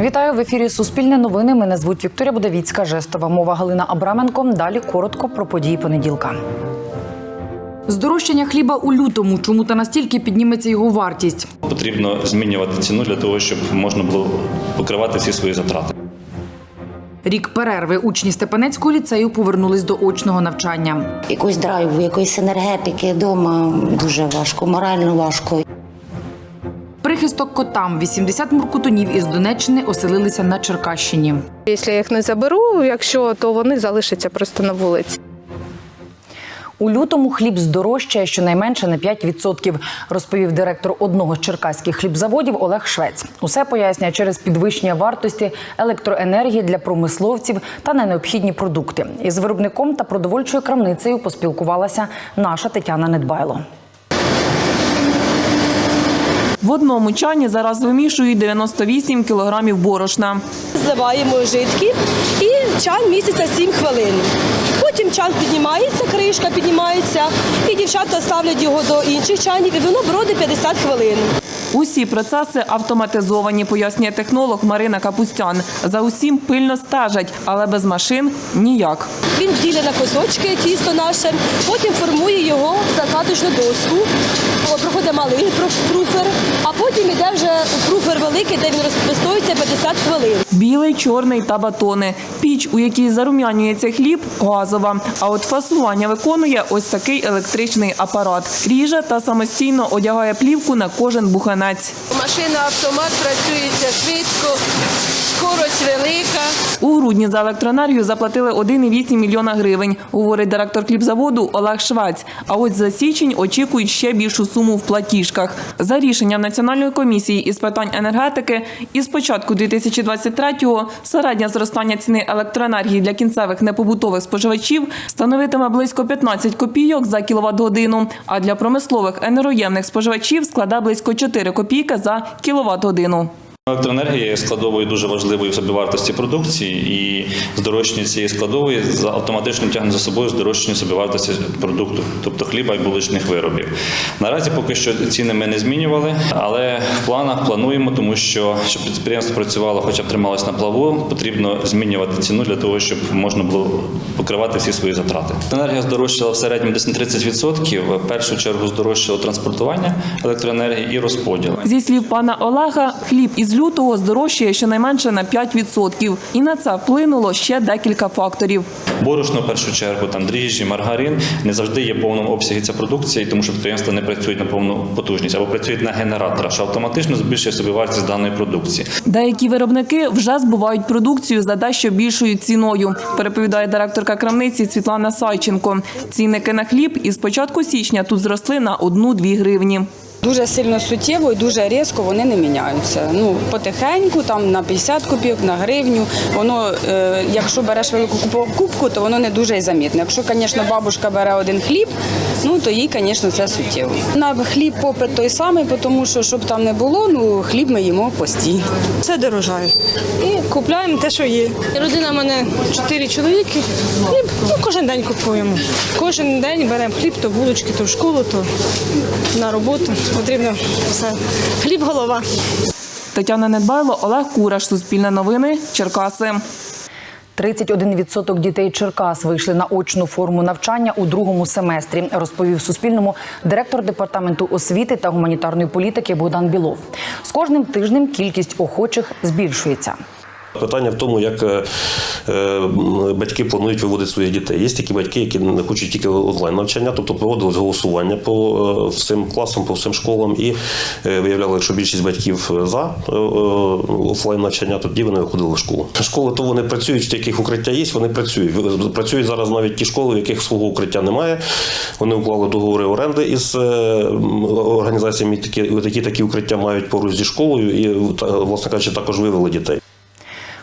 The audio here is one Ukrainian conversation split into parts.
Вітаю в ефірі Суспільне новини. Мене звуть Вікторія Будовіцька. Жестова мова Галина Абраменко. Далі коротко про події понеділка. Здорожчання хліба у лютому. Чому та настільки підніметься його вартість? Потрібно змінювати ціну для того, щоб можна було покривати всі свої затрати. Рік перерви учні Степанецького ліцею повернулись до очного навчання. якогось драйву, якоїсь енергетики вдома дуже важко, морально важко. Прихисток котам 80 муркутунів із Донеччини оселилися на Черкащині. Якщо я їх не заберу, якщо то вони залишаться просто на вулиці. У лютому хліб здорожчає щонайменше на 5%, розповів директор одного з черкаських хлібзаводів Олег Швець. Усе пояснює через підвищення вартості електроенергії для промисловців та на необхідні продукти. Із виробником та продовольчою крамницею поспілкувалася наша Тетяна Недбайло. В одному чані зараз вимішують 98 кілограмів борошна. Зливаємо жидкі і чан місяця 7 хвилин. Потім чан піднімається, кришка піднімається, і дівчата ставлять його до інших чанів, і воно броди 50 хвилин. Усі процеси автоматизовані, пояснює технолог Марина Капустян. За усім пильно стежать, але без машин ніяк. Він вділяє на кусочки тісто наше, потім формує його в закаточну доску, проходить малий пруфер, а потім йде вже пруфер великий, де він розстоюється 50 хвилин. Білий, чорний та батони. Піч, у якій зарум'янюється хліб, газова. А от фасування виконує ось такий електричний апарат. Ріже та самостійно одягає плівку на кожен буханець. Машина автомат велика. У грудні за електроенергію заплатили 1,8 мільйона гривень, говорить директор хлібзаводу Олег Швець. А ось за січень очікують ще більшу суму в платіжках. За рішенням Національної комісії із питань енергетики, із початку 2023-го середнє зростання ціни електроенергії для кінцевих непобутових споживачів становитиме близько 15 копійок за кіловат-годину, а для промислових енергоємних споживачів складе близько 4 копійки за кіловат-годину. Електроенергія є складовою дуже важливою в собівартості продукції, і здорожчання цієї складової автоматично тягне за собою здорожчання собівартості продукту, тобто хліба і булочних виробів. Наразі поки що ціни ми не змінювали, але в планах плануємо, тому що щоб підприємство працювало, хоча б трималось на плаву, потрібно змінювати ціну для того, щоб можна було покривати всі свої затрати. Енергія здорожчала в середньому десь на 30%. В першу чергу здорожчало транспортування електроенергії і розподіл. Зі слів пана Олега, хліб із лютого здорожчає щонайменше на 5%. І на це вплинуло ще декілька факторів. Борошно в першу чергу, там дріжджі, маргарин не завжди є в повному обсягі ця продукція, тому що підприємства не працюють на повну потужність або працюють на генераторах, що автоматично збільшує собівартість даної продукції. Деякі виробники вже збувають продукцію за дещо більшою ціною, переповідає директорка крамниці Світлана Сайченко. Цінники на хліб із початку січня тут зросли на 1-2 гривні. Дуже сильно суттєво і дуже різко вони не міняються. Ну потихеньку, там на 50 копійок, на гривню. Воно, е, якщо береш велику кубку, то воно не дуже й замітно. Якщо, звісно, бабушка бере один хліб, ну то їй, звісно, це суттєво. На хліб попит той самий, тому що щоб там не було, ну хліб ми їмо постійно. Все дорожає. І купляємо те, що є. Родина в мене чотири чоловіки. Хліб ну, кожен день купуємо. Кожен день беремо хліб, то булочки, то в школу, то на роботу. Потрібно все. Хліб голова. Тетяна Недбайло, Олег Кураш, Суспільне новини, Черкаси. 31% дітей Черкас вийшли на очну форму навчання у другому семестрі, розповів Суспільному директор департаменту освіти та гуманітарної політики Богдан Білов. З кожним тижнем кількість охочих збільшується. Питання в тому, як е, е, батьки планують виводити своїх дітей. Є такі батьки, які не хочуть тільки онлайн навчання, тобто проводилось голосування по е, всім класам, по всім школам, і виявляли, якщо більшість батьків за офлайн навчання, тоді вони виходили в школу. Школи то вони працюють, яких укриття є, вони працюють. Працюють зараз навіть ті школи, в яких свого укриття немає. Вони уклали договори оренди із організаціями, які такі такі укриття мають поруч зі школою, і власне кажучи, також вивели дітей.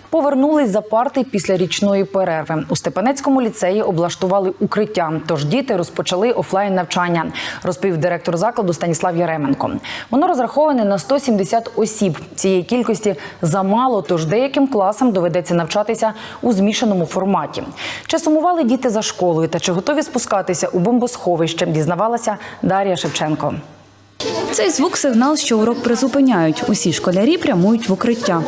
Повернулись за парти після річної перерви. У Степанецькому ліцеї облаштували укриття, тож діти розпочали офлайн навчання, розповів директор закладу Станіслав Яременко. Воно розраховане на 170 осіб. Цієї кількості замало, тож деяким класам доведеться навчатися у змішаному форматі. Чи сумували діти за школою та чи готові спускатися у бомбосховище? Дізнавалася Дар'я Шевченко. Цей звук сигнал, що урок призупиняють. Усі школярі прямують в укриття.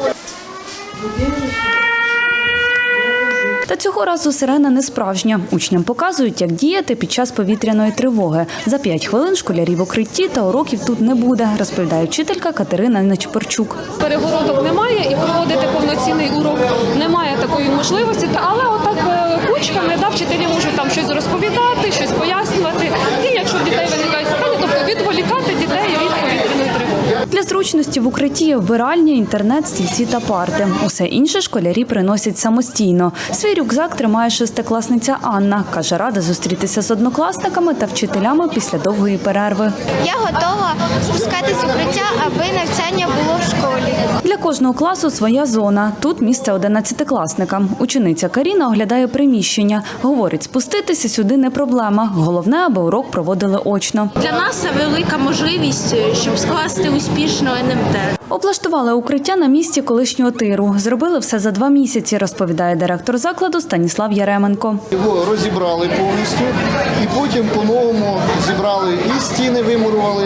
Та цього разу сирена не справжня. Учням показують, як діяти під час повітряної тривоги. За п'ять хвилин школярі в укритті та уроків тут не буде, розповідає вчителька Катерина Нечперчук. перегородок немає і проводити повноцінний урок немає такої можливості. Але отак е, кучками да, вчителі можуть там щось розповідати, щось пояснювати. І якщо в дітей виникають питання, тобто відволікати дітей від повітряної тривоги. Для зручності в укритті є вбиральня, інтернет, стільці та парти. Усе інше школярі приносять самостійно. Свій рюкзак тримає шестикласниця Анна. Каже, рада зустрітися з однокласниками та вчителями після довгої перерви. Я готова спускатись в укриття, аби навчання було в школі. Для кожного класу своя зона. Тут місце одинадцятикласникам. Учениця Каріна оглядає приміщення. Говорить, спуститися сюди не проблема. Головне, аби урок проводили очно. Для нас це велика можливість, щоб скласти успішно НМТ. Облаштували укриття на місці колишнього тиру. Зробили все за два місяці, розповідає директор закладу Станіслав Яременко. Його розібрали повністю і потім по-новому зібрали і стіни вимурували,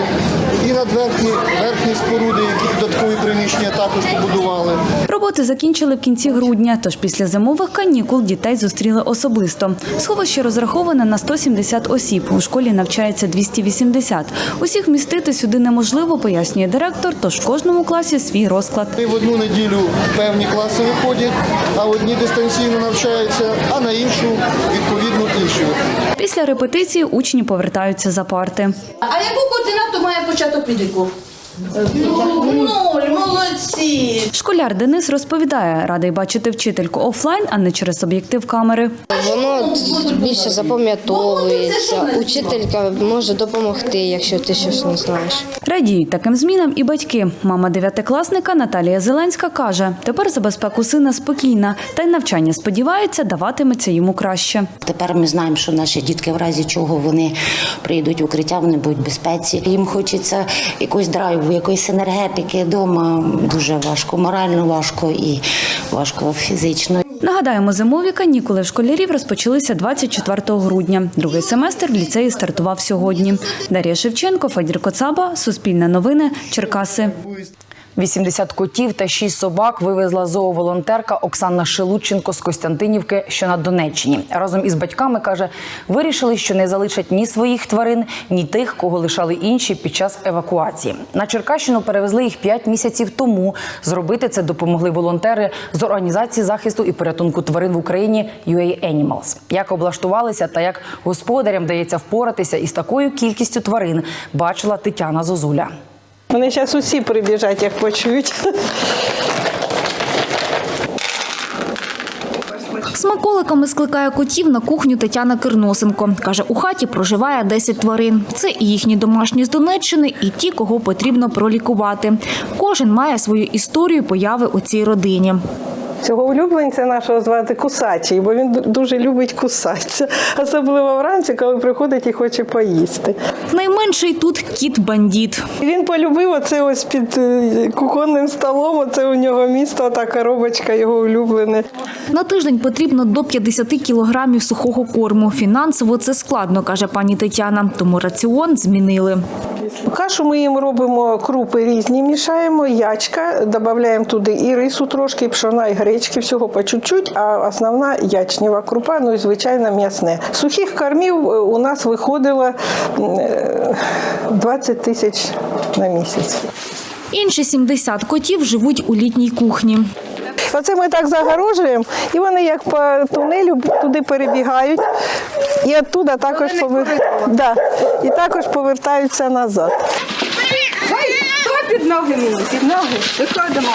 і надверхні верхні споруди, які додаткові приміщення також побудували. Роботи закінчили в кінці грудня, тож після зимових канікул дітей зустріли особисто. Сховище розраховане на 170 осіб. У школі навчається 280. Усіх вмістити сюди неможливо, пояснює директор, тож в кожному класі свій розклад. І в одну неділю певні класи виходять, а одні дистанційно навчаються, а на іншу відповідно інші. Після репетиції учні повертаються за парти. А яку координату має початок відліку? Нуль, молодці! Школяр Денис розповідає, радий бачити вчительку офлайн, а не через об'єктив камери. Воно більше запам'ятовується. Учителька може допомогти, якщо ти щось не знаєш. Радіють таким змінам і батьки. Мама дев'ятикласника Наталія Зеленська каже, тепер за безпеку сина спокійна, та й навчання сподівається, даватиметься йому краще. Тепер ми знаємо, що наші дітки, в разі чого вони прийдуть в укриття, вони будуть в безпеці. Їм хочеться якогось драйву, якоїсь енергетики вдома. Дуже важко, морально важко і важко фізично. Нагадаємо, зимові канікули в школярів розпочалися 24 грудня. Другий семестр в ліцеї стартував сьогодні. Дар'я Шевченко, Федір Коцаба, Суспільне новини, Черкаси. 80 котів та 6 собак вивезла зооволонтерка Оксана Шелудченко з Костянтинівки, що на Донеччині. Разом із батьками каже, вирішили, що не залишать ні своїх тварин, ні тих, кого лишали інші під час евакуації. На Черкащину перевезли їх 5 місяців тому. Зробити це допомогли волонтери з організації захисту і порятунку тварин в Україні UA Animals. Як облаштувалися та як господарям дається впоратися із такою кількістю тварин, бачила Тетяна Зозуля. Вони зараз усі прибіжать, як почують. Смаколиками скликає котів на кухню Тетяна Кирносенко. Каже, у хаті проживає 10 тварин. Це і їхні домашні з Донеччини, і ті, кого потрібно пролікувати. Кожен має свою історію появи у цій родині. Цього улюбленця нашого звати Кусачий, бо він дуже любить кусатися. Особливо вранці, коли приходить і хоче поїсти. Найменший тут кіт-бандіт. Він полюбив оце ось під е, кухонним столом. Оце у нього місто, та коробочка його улюблене. На тиждень потрібно до 50 кілограмів сухого корму. Фінансово це складно, каже пані Тетяна. Тому раціон змінили. Кашу ми їм робимо крупи різні, мішаємо, ячка, додаємо туди і рису трошки, і пшона, і гречки, всього по чуть-чуть, а основна ячнєва крупа, ну і звичайно м'ясне. Сухих кормів е, у нас виходило е, 20 тисяч на місяць. Інші 70 котів живуть у літній кухні. Оце ми так загорожуємо, і вони як по тунелю туди перебігають, і оттуда також повер... да. і також повертаються назад. Під ноги мені, під ноги. Виходимо.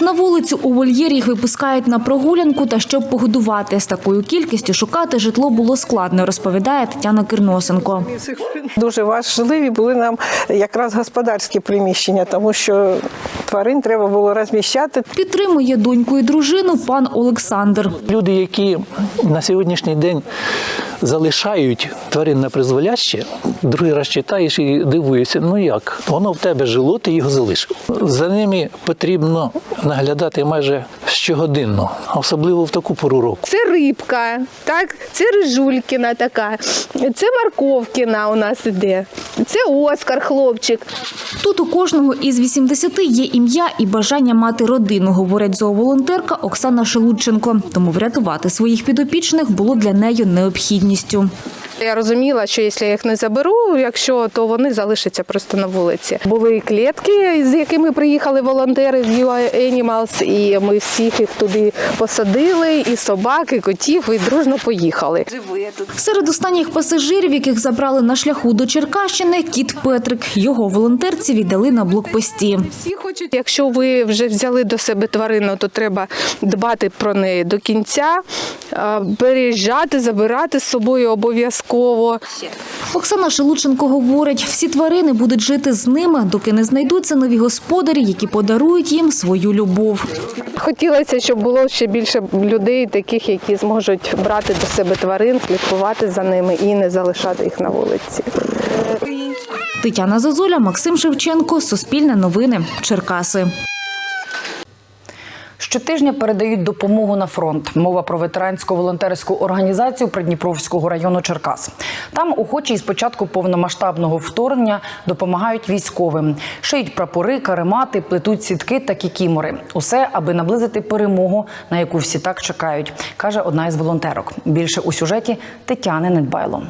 На вулицю у вольєрі їх випускають на прогулянку та щоб погодувати. З такою кількістю шукати житло було складно, розповідає Тетяна Кирносенко. Дуже важливі були нам якраз господарські приміщення, тому що тварин треба було розміщати. Підтримує доньку і дружину пан Олександр. Люди, які на сьогоднішній день залишають тварин на призволяще, другий раз читаєш і дивуєшся, ну як, воно в тебе жило, ти його залишив. За ними потрібно наглядати майже щогодинно, особливо в таку пору року. Це рибка, так? Це рижулькіна така, це морковкіна у нас іде. Це Оскар, хлопчик. Тут у кожного із 80 є ім'я і бажання мати родину, говорить зооволонтерка Оксана Шелудченко. Тому врятувати своїх підопічних було для неї необхідністю. Я розуміла, що якщо я їх не заберу, якщо то вони залишаться просто на вулиці. Були клітки, з якими приїхали волонтери з UI Animals, і ми всіх їх туди посадили, і собак, і котів, і дружно поїхали. Серед останніх пасажирів, яких забрали на шляху до Черкащини, кіт Петрик. Його волонтерці віддали на блокпості. Всі хочуть, якщо ви вже взяли до себе тварину, то треба дбати про неї до кінця, переїжджати, забирати з собою обов'язково. Оксана Шелудченко говорить, всі тварини будуть жити з ними, доки не знайдуться нові господарі, які подарують їм свою любов. Хотілося, щоб було ще більше людей, таких, які зможуть брати до себе тварин, слідкувати за ними і не залишати їх на вулиці. Тетяна Зозуля, Максим Шевченко, Суспільне новини, Черкаси. Щотижня передають допомогу на фронт. Мова про ветеранську волонтерську організацію Придніпровського району Черкас. Там охочі з початку повномасштабного вторгнення допомагають військовим. Шиють прапори, каремати, плетуть сітки та кікімори. Усе, аби наблизити перемогу, на яку всі так чекають, каже одна із волонтерок. Більше у сюжеті Тетяни Недбайло.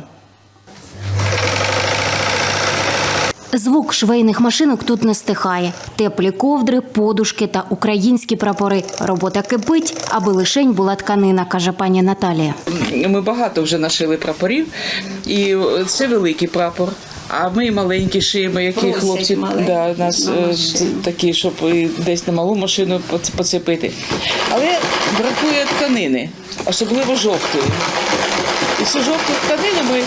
Звук швейних машинок тут не стихає. Теплі ковдри, подушки та українські прапори. Робота кипить, аби лишень була тканина, каже пані Наталія. Ми багато вже нашили прапорів, і це великий прапор. А ми маленькі шиємо, які Просять хлопці да, нас На е, такі, щоб десь на малу машину поц- поцепити. Але бракує тканини, особливо жовтої. І цю жовту тканину ми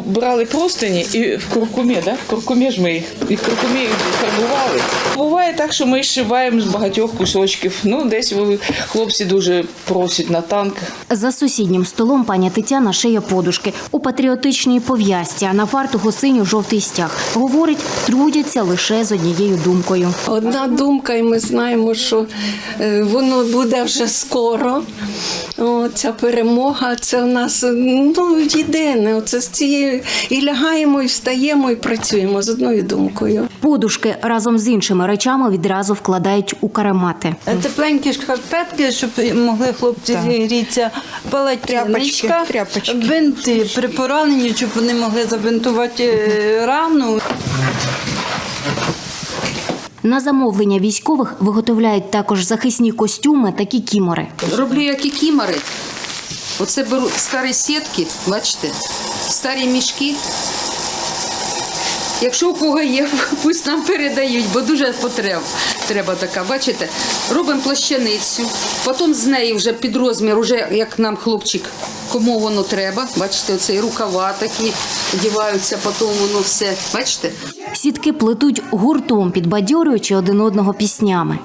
брали простині і в куркумі, да? в куркумі ж ми їх і в куркумі їх фарбували. Буває так, що ми зшиваємо з багатьох кусочків. Ну, десь хлопці дуже просять на танк. За сусіднім столом пані Тетяна шиє подушки у патріотичній пов'язці, а на фартуху синьо-жовтий стяг. Говорить, трудяться лише з однією думкою. Одна думка, і ми знаємо, що е, воно буде вже скоро. О, ця перемога, це у нас ну, єдине. Оце з цією і лягаємо, і встаємо, і працюємо з одною думкою. Подушки разом з іншими речами відразу вкладають у каремати. Тепленькі шкарпетки, щоб могли хлопці зігрітися, палатиночка, бинти при пораненні, щоб вони могли забинтувати е, рану. На замовлення військових виготовляють також захисні костюми та кікімори. Роблю як і кімори. Оце беру старі сітки, бачите, старі мішки. Якщо у кого є, пусть нам передають, бо дуже потреб. Треба така, бачите, робимо плащаницю, потім з неї вже під розмір, уже як нам хлопчик, кому воно треба. Бачите, оцей рукава такі одіваються, потім воно все. Бачите? Сітки плетуть гуртом, підбадьорюючи один одного піснями.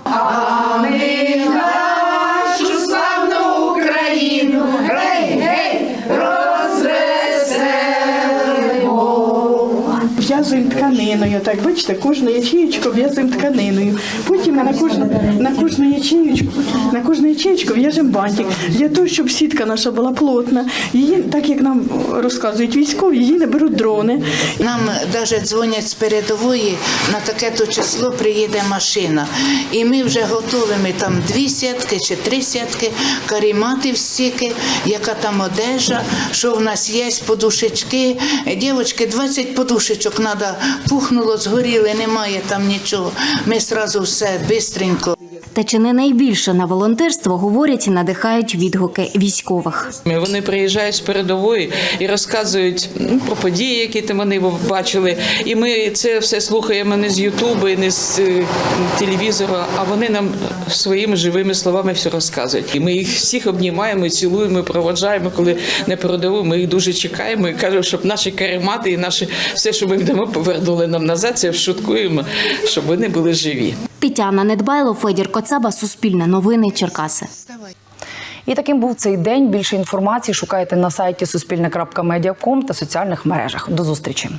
Тканиною, так бачите, кожну ячеєчку в'язуємо тканиною. Потім на кожну, на кожну ячеєчку, на кожну ячеєчку в'яжемо бантик. Для того, щоб сітка наша була плотна. Її, так як нам розказують військові, її не беруть дрони. Нам навіть дзвонять з передової, на таке то число приїде машина. І ми вже готовимо там дві сітки чи три сітки, карімати стільки, яка там одежа, що в нас є, подушечки. Дівочки, 20 подушечок треба, пухнуло, згоріли, немає там нічого. Ми одразу все бистренько. Та чи не найбільше на волонтерство говорять надихають відгуки військових. Вони приїжджають з передової і розказують ну, про події, які там вони бачили. І ми це все слухаємо не з Ютубу, не з е, телевізора, а вони нам своїми живими словами все розказують. І ми їх всіх обнімаємо, цілуємо, проводжаємо, коли на передову. Ми їх дуже чекаємо і кажемо, щоб наші каремати і наше все, що ми вдамо, повернули нам назад. Це шуткуємо, щоб вони були живі. Тетяна Недбайло, Федір Коцаба, Суспільне новини, Черкаси. І таким був цей день. Більше інформації шукайте на сайті суспільне.медіаком та соціальних мережах. До зустрічі.